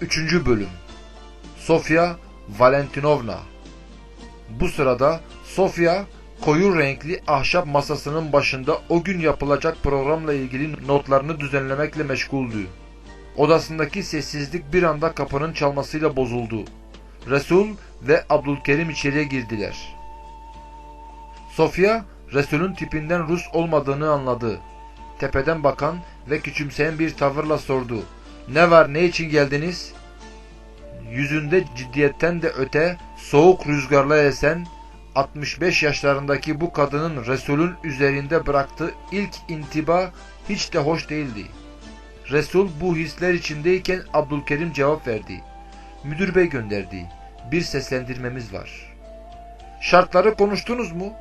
3. Bölüm Sofya Valentinovna Bu sırada Sofya koyu renkli ahşap masasının başında o gün yapılacak programla ilgili notlarını düzenlemekle meşguldü. Odasındaki sessizlik bir anda kapının çalmasıyla bozuldu. Resul ve Abdülkerim içeriye girdiler. Sofya, Resul'ün tipinden Rus olmadığını anladı. Tepeden bakan ve küçümseyen bir tavırla sordu. Ne var, ne için geldiniz? Yüzünde ciddiyetten de öte, soğuk rüzgarla esen, 65 yaşlarındaki bu kadının Resul'ün üzerinde bıraktığı ilk intiba hiç de hoş değildi. Resul bu hisler içindeyken Abdülkerim cevap verdi. Müdür bey gönderdi. Bir seslendirmemiz var. Şartları konuştunuz mu?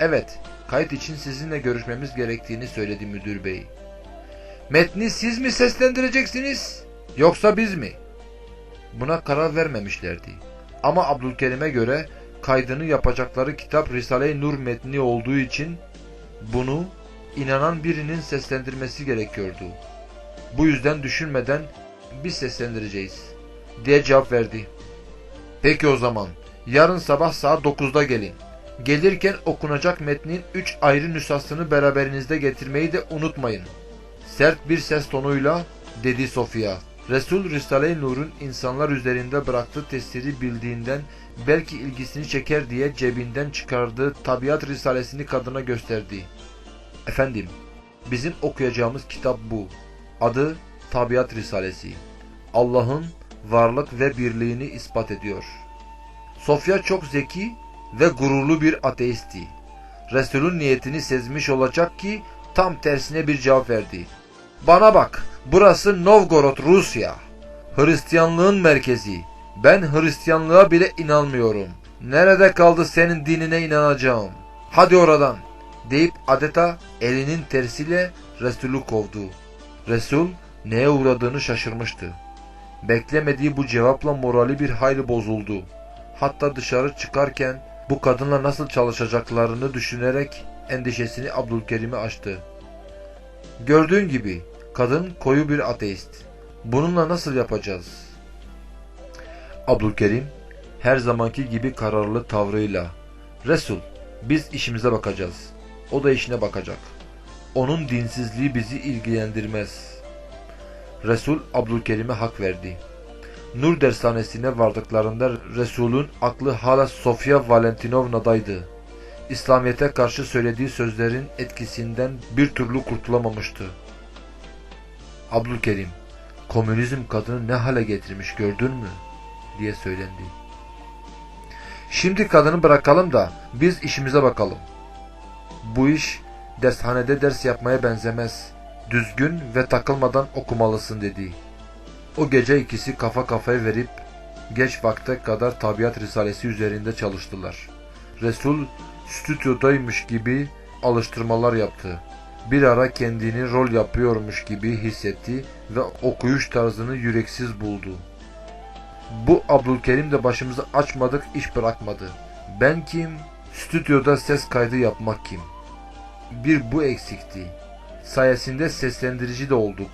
Evet, kayıt için sizinle görüşmemiz gerektiğini söyledi müdür bey. Metni siz mi seslendireceksiniz yoksa biz mi? Buna karar vermemişlerdi. Ama Abdülkerim'e göre kaydını yapacakları kitap Risale-i Nur metni olduğu için bunu inanan birinin seslendirmesi gerekiyordu. Bu yüzden düşünmeden biz seslendireceğiz diye cevap verdi. Peki o zaman yarın sabah saat 9'da gelin. Gelirken okunacak metnin 3 ayrı nüshasını beraberinizde getirmeyi de unutmayın. Sert bir ses tonuyla dedi Sofia. Resul Risale-i Nur'un insanlar üzerinde bıraktığı tesiri bildiğinden belki ilgisini çeker diye cebinden çıkardığı tabiat risalesini kadına gösterdi. Efendim, bizim okuyacağımız kitap bu. Adı Tabiat Risalesi. Allah'ın varlık ve birliğini ispat ediyor. Sofya çok zeki ve gururlu bir ateisti. Resul'ün niyetini sezmiş olacak ki tam tersine bir cevap verdi. Bana bak, burası Novgorod, Rusya. Hristiyanlığın merkezi. Ben Hristiyanlığa bile inanmıyorum. Nerede kaldı senin dinine inanacağım? Hadi oradan deyip adeta elinin tersiyle Resul'ü kovdu. Resul neye uğradığını şaşırmıştı. Beklemediği bu cevapla morali bir hayli bozuldu. Hatta dışarı çıkarken bu kadınla nasıl çalışacaklarını düşünerek endişesini Abdülkerim'e açtı. Gördüğün gibi kadın koyu bir ateist. Bununla nasıl yapacağız? Abdülkerim her zamanki gibi kararlı tavrıyla Resul biz işimize bakacağız. O da işine bakacak. Onun dinsizliği bizi ilgilendirmez. Resul Abdülkerim'e hak verdi. Nur dershanesine vardıklarında Resul'ün aklı hala Sofya Valentinovna'daydı. İslamiyet'e karşı söylediği sözlerin etkisinden bir türlü kurtulamamıştı. Abdülkerim, komünizm kadını ne hale getirmiş gördün mü? diye söylendi. Şimdi kadını bırakalım da biz işimize bakalım. Bu iş dershanede ders yapmaya benzemez. Düzgün ve takılmadan okumalısın dedi. O gece ikisi kafa kafaya verip geç vakte kadar tabiat risalesi üzerinde çalıştılar. Resul stüdyodaymış gibi alıştırmalar yaptı. Bir ara kendini rol yapıyormuş gibi hissetti ve okuyuş tarzını yüreksiz buldu. Bu Abdülkerim de başımızı açmadık iş bırakmadı. Ben kim? Stüdyoda ses kaydı yapmak kim? Bir bu eksikti. Sayesinde seslendirici de olduk.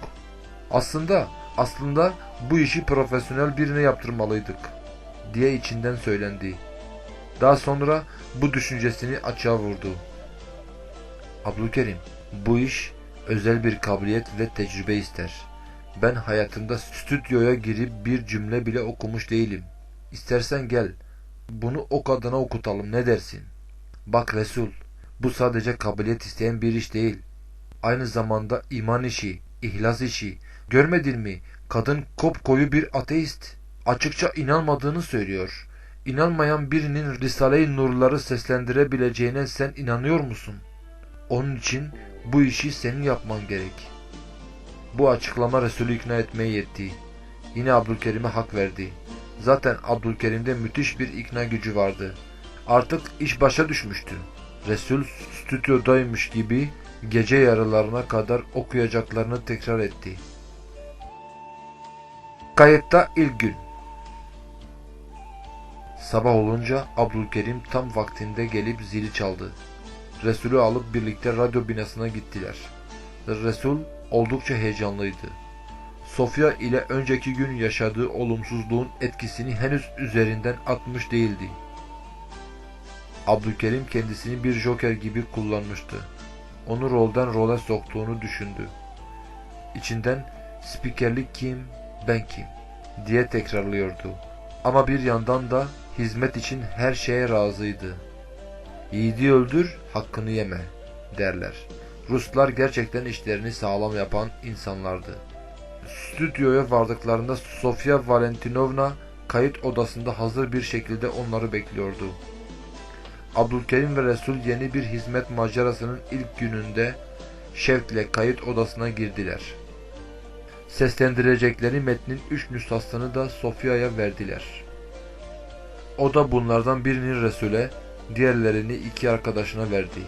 Aslında aslında bu işi profesyonel birine yaptırmalıydık diye içinden söylendi. Daha sonra bu düşüncesini açığa vurdu. Abdülkerim, bu iş özel bir kabiliyet ve tecrübe ister. Ben hayatımda stüdyoya girip bir cümle bile okumuş değilim. İstersen gel, bunu o kadına okutalım ne dersin? Bak Resul, bu sadece kabiliyet isteyen bir iş değil. Aynı zamanda iman işi, ihlas işi. Görmedin mi? Kadın kopkoyu bir ateist. Açıkça inanmadığını söylüyor. İnanmayan birinin Risale-i Nurları seslendirebileceğine sen inanıyor musun? Onun için bu işi senin yapman gerek. Bu açıklama Resulü ikna etmeye yetti. Yine Abdülkerim'e hak verdi. Zaten Abdülkerim'de müthiş bir ikna gücü vardı. Artık iş başa düşmüştü. Resul stüdyodaymış gibi gece yarılarına kadar okuyacaklarını tekrar etti. Kayıtta ilk gün. Sabah olunca Abdülkerim tam vaktinde gelip zili çaldı. Resulü alıp birlikte radyo binasına gittiler. Resul oldukça heyecanlıydı. Sofya ile önceki gün yaşadığı olumsuzluğun etkisini henüz üzerinden atmış değildi. Abdülkerim kendisini bir joker gibi kullanmıştı. Onu rolden role soktuğunu düşündü. İçinden spikerlik kim, ben kim diye tekrarlıyordu. Ama bir yandan da hizmet için her şeye razıydı. Yiğidi öldür, hakkını yeme derler. Ruslar gerçekten işlerini sağlam yapan insanlardı. Stüdyoya vardıklarında Sofya Valentinovna kayıt odasında hazır bir şekilde onları bekliyordu. Abdülkerim ve Resul yeni bir hizmet macerasının ilk gününde şevkle kayıt odasına girdiler. Seslendirecekleri metnin üç nüshasını da Sofya'ya verdiler. O da bunlardan birini Resul'e, diğerlerini iki arkadaşına verdi.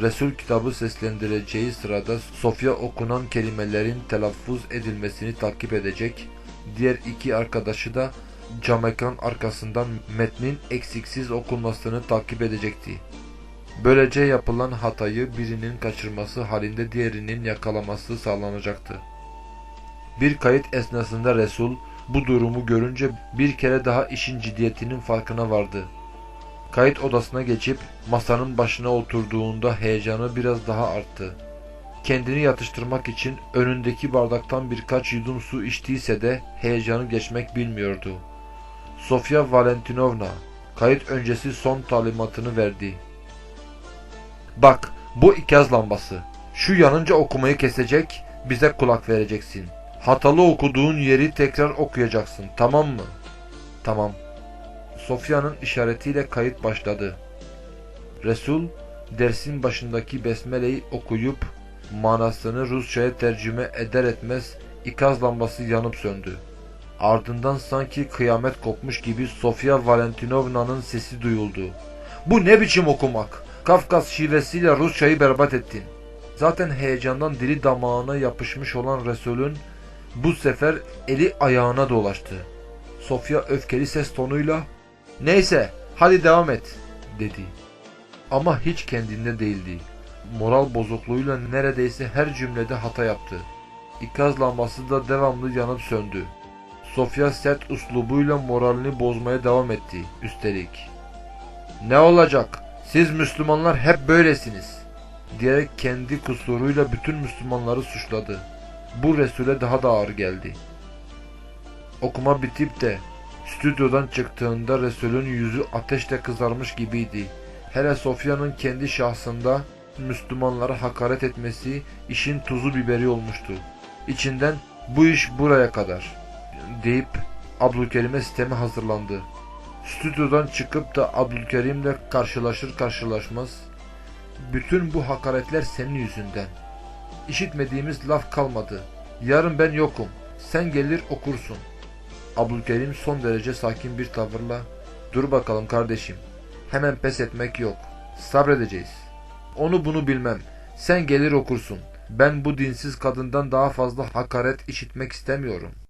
Resul kitabı seslendireceği sırada Sofya okunan kelimelerin telaffuz edilmesini takip edecek, diğer iki arkadaşı da cam arkasından metnin eksiksiz okunmasını takip edecekti. Böylece yapılan hatayı birinin kaçırması halinde diğerinin yakalaması sağlanacaktı. Bir kayıt esnasında Resul bu durumu görünce bir kere daha işin ciddiyetinin farkına vardı. Kayıt odasına geçip masanın başına oturduğunda heyecanı biraz daha arttı. Kendini yatıştırmak için önündeki bardaktan birkaç yudum su içtiyse de heyecanı geçmek bilmiyordu. Sofya Valentinovna kayıt öncesi son talimatını verdi. Bak bu ikaz lambası. Şu yanınca okumayı kesecek, bize kulak vereceksin. Hatalı okuduğun yeri tekrar okuyacaksın, tamam mı? Tamam. Sofya'nın işaretiyle kayıt başladı. Resul, dersin başındaki besmeleyi okuyup manasını Rusça'ya tercüme eder etmez ikaz lambası yanıp söndü. Ardından sanki kıyamet kopmuş gibi Sofya Valentinovna'nın sesi duyuldu. Bu ne biçim okumak? Kafkas şivesiyle Rusçayı berbat ettin. Zaten heyecandan dili damağına yapışmış olan Resul'ün bu sefer eli ayağına dolaştı. Sofya öfkeli ses tonuyla ''Neyse hadi devam et'' dedi. Ama hiç kendinde değildi. Moral bozukluğuyla neredeyse her cümlede hata yaptı. İkaz lambası da devamlı yanıp söndü. Sofya sert uslubuyla moralini bozmaya devam etti üstelik. Ne olacak? Siz Müslümanlar hep böylesiniz. Diyerek kendi kusuruyla bütün Müslümanları suçladı. Bu Resul'e daha da ağır geldi. Okuma bitip de stüdyodan çıktığında Resul'ün yüzü ateşle kızarmış gibiydi. Hele Sofya'nın kendi şahsında Müslümanlara hakaret etmesi işin tuzu biberi olmuştu. İçinden bu iş buraya kadar deyip Abdülkerim'e sisteme hazırlandı. Stüdyodan çıkıp da Abdülkerim'le karşılaşır karşılaşmaz bütün bu hakaretler senin yüzünden. İşitmediğimiz laf kalmadı. Yarın ben yokum. Sen gelir okursun. Abdülkerim son derece sakin bir tavırla dur bakalım kardeşim. Hemen pes etmek yok. Sabredeceğiz. Onu bunu bilmem. Sen gelir okursun. Ben bu dinsiz kadından daha fazla hakaret işitmek istemiyorum.''